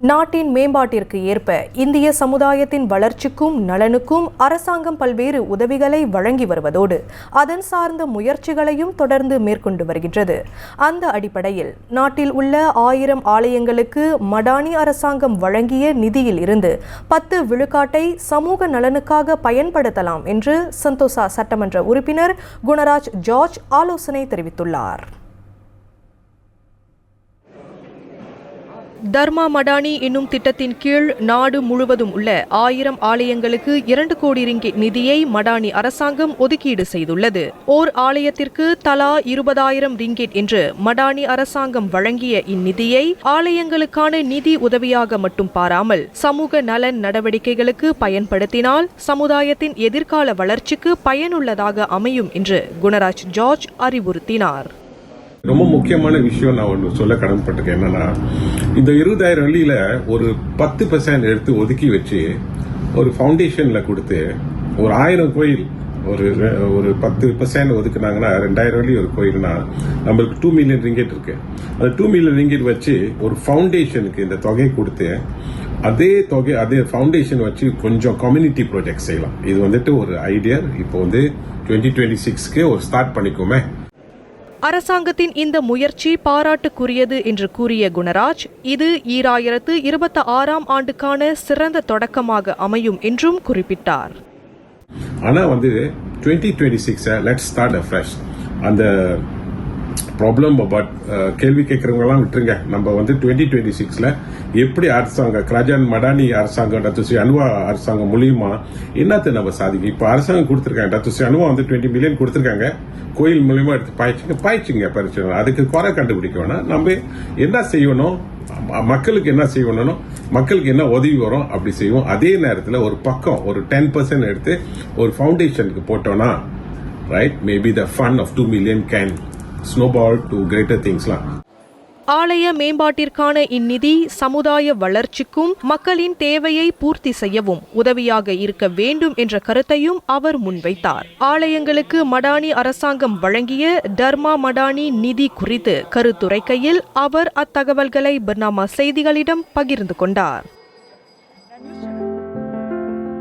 நாட்டின் மேம்பாட்டிற்கு ஏற்ப இந்திய சமுதாயத்தின் வளர்ச்சிக்கும் நலனுக்கும் அரசாங்கம் பல்வேறு உதவிகளை வழங்கி வருவதோடு அதன் சார்ந்த முயற்சிகளையும் தொடர்ந்து மேற்கொண்டு வருகின்றது. அந்த அடிப்படையில் நாட்டில் உள்ள ஆயிரம் ஆலயங்களுக்கு மடானி அரசாங்கம் வழங்கிய நிதியில் இருந்து பத்து விழுக்காட்டை சமூக நலனுக்காக பயன்படுத்தலாம் என்று சந்தோசா சட்டமன்ற உறுப்பினர் குணராஜ் ஜார்ஜ் ஆலோசனை தெரிவித்துள்ளார். தர்மா மடானி என்னும் திட்டத்தின் கீழ் நாடு முழுவதும் உள்ள ஆயிரம் ஆலயங்களுக்கு இரண்டு கோடி ரிங்கிட் நிதியை மடானி அரசாங்கம் ஒதுக்கீடு செய்துள்ளது. ஓர் ஆலயத்திற்கு தலா இருபதாயிரம் ரிங்கிட் என்று மடானி அரசாங்கம் வழங்கிய இந்நிதியை ஆலயங்களுக்கான நிதி உதவியாக மட்டும் பாராமல் சமூக நலன் நடவடிக்கைகளுக்கு பயன்படுத்தினால் சமுதாயத்தின் எதிர்கால வளர்ச்சிக்கு பயனுள்ளதாக அமையும் என்று குணராஜ் ஜார்ஜ் அறிவுறுத்தினார். ரொம்ப முக்கியமான விஷயம் நான் ஒன்று சொல்ல கடமைப்பட்டிருக்கேன். என்னன்னா இந்த இருபதாயிரம் வெள்ளியில ஒரு பத்து பர்சன்ட் எடுத்து ஒதுக்கி வச்சு ஒரு ஃபவுண்டேஷன்ல கொடுத்து ஒரு ஆயிரம் கோயில் ஒரு ஒரு பத்து பர்சன்ட் ஒதுக்குனாங்கன்னா ரெண்டாயிரம் வழி ஒரு கோயில்னா நம்மளுக்கு டூ மில்லியன் ரிங்கெட் இருக்கு. அந்த டூ மில்லியன் ரிங்கெட் வச்சு ஒரு ஃபவுண்டேஷனுக்கு இந்த தொகையை கொடுத்து அதே தொகை அதே ஃபவுண்டேஷன் வச்சு கொஞ்சம் கம்யூனிட்டி ப்ராஜெக்ட் செய்யலாம். இது வந்துட்டு ஒரு ஐடியா இப்போ வந்து டுவெண்ட்டி டுவெண்ட்டி சிக்ஸ்க்கு ஒரு ஸ்டார்ட் பண்ணிக்கோமே. அரசாங்கத்தின் இந்த முயற்சி பாராட்டுக்குரியது என்று கூறிய குணராஜ் இது ஈராயிரத்து இருபத்தி ஆறாம் ஆண்டுக்கான சிறந்த தொடக்கமாக அமையும் என்றும் குறிப்பிட்டார். ஆனா வந்து twenty twenty six let start fresh அந்த ப்ராப்ளம் பட் uh, கேள்வி கேட்குறவங்கலாம் விட்டுருங்க. நம்ம வந்து டுவெண்ட்டி டுவெண்ட்டி சிக்ஸில் எப்படி அரசாங்கம் கிராஜான் மடானி அரசாங்கம் டத்துசி அனுவா அரசாங்கம் மூலியமா என்னத்தை நம்ம சாதிக்கும் இப்போ அரசாங்கம் கொடுத்துருக்காங்க. டத்துசி அனுவா வந்து டுவெண்ட்டி மில்லியன் கொடுத்துருக்காங்க. கோயில் மூலியமா எடுத்து பாய்ச்சிங்க பாய்ச்சிங்க பரிசு அதுக்கு குறை கண்டுபிடிக்க வேணாம். நம்ம என்ன செய்யணும்? மக்களுக்கு என்ன செய்யணும்னோ மக்களுக்கு என்ன உதவி வரும்? அப்படி செய்வோம். அதே நேரத்தில் ஒரு பக்கம் ஒரு டென் பர்சன்ட் எடுத்து ஒரு ஃபவுண்டேஷனுக்கு போட்டோம்னா right maybe the fun of two million can snowball to greater திங்ஸ்லாம் ஆலய மேம்பாட்டிற்கான இந்நிதி சமுதாய வளர்ச்சிக்கும் மக்களின் தேவையை பூர்த்தி செய்யவும் உதவியாக இருக்க வேண்டும் என்ற கருத்தையும் அவர் முன்வைத்தார். ஆலயங்களுக்கு மடானி அரசாங்கம் வழங்கிய தர்மா மடானி நிதி குறித்து கருத்துரைக்கையில் அவர் அத்தகவல்களை பர்னாமா செய்திகளிடம் பகிர்ந்து கொண்டார்.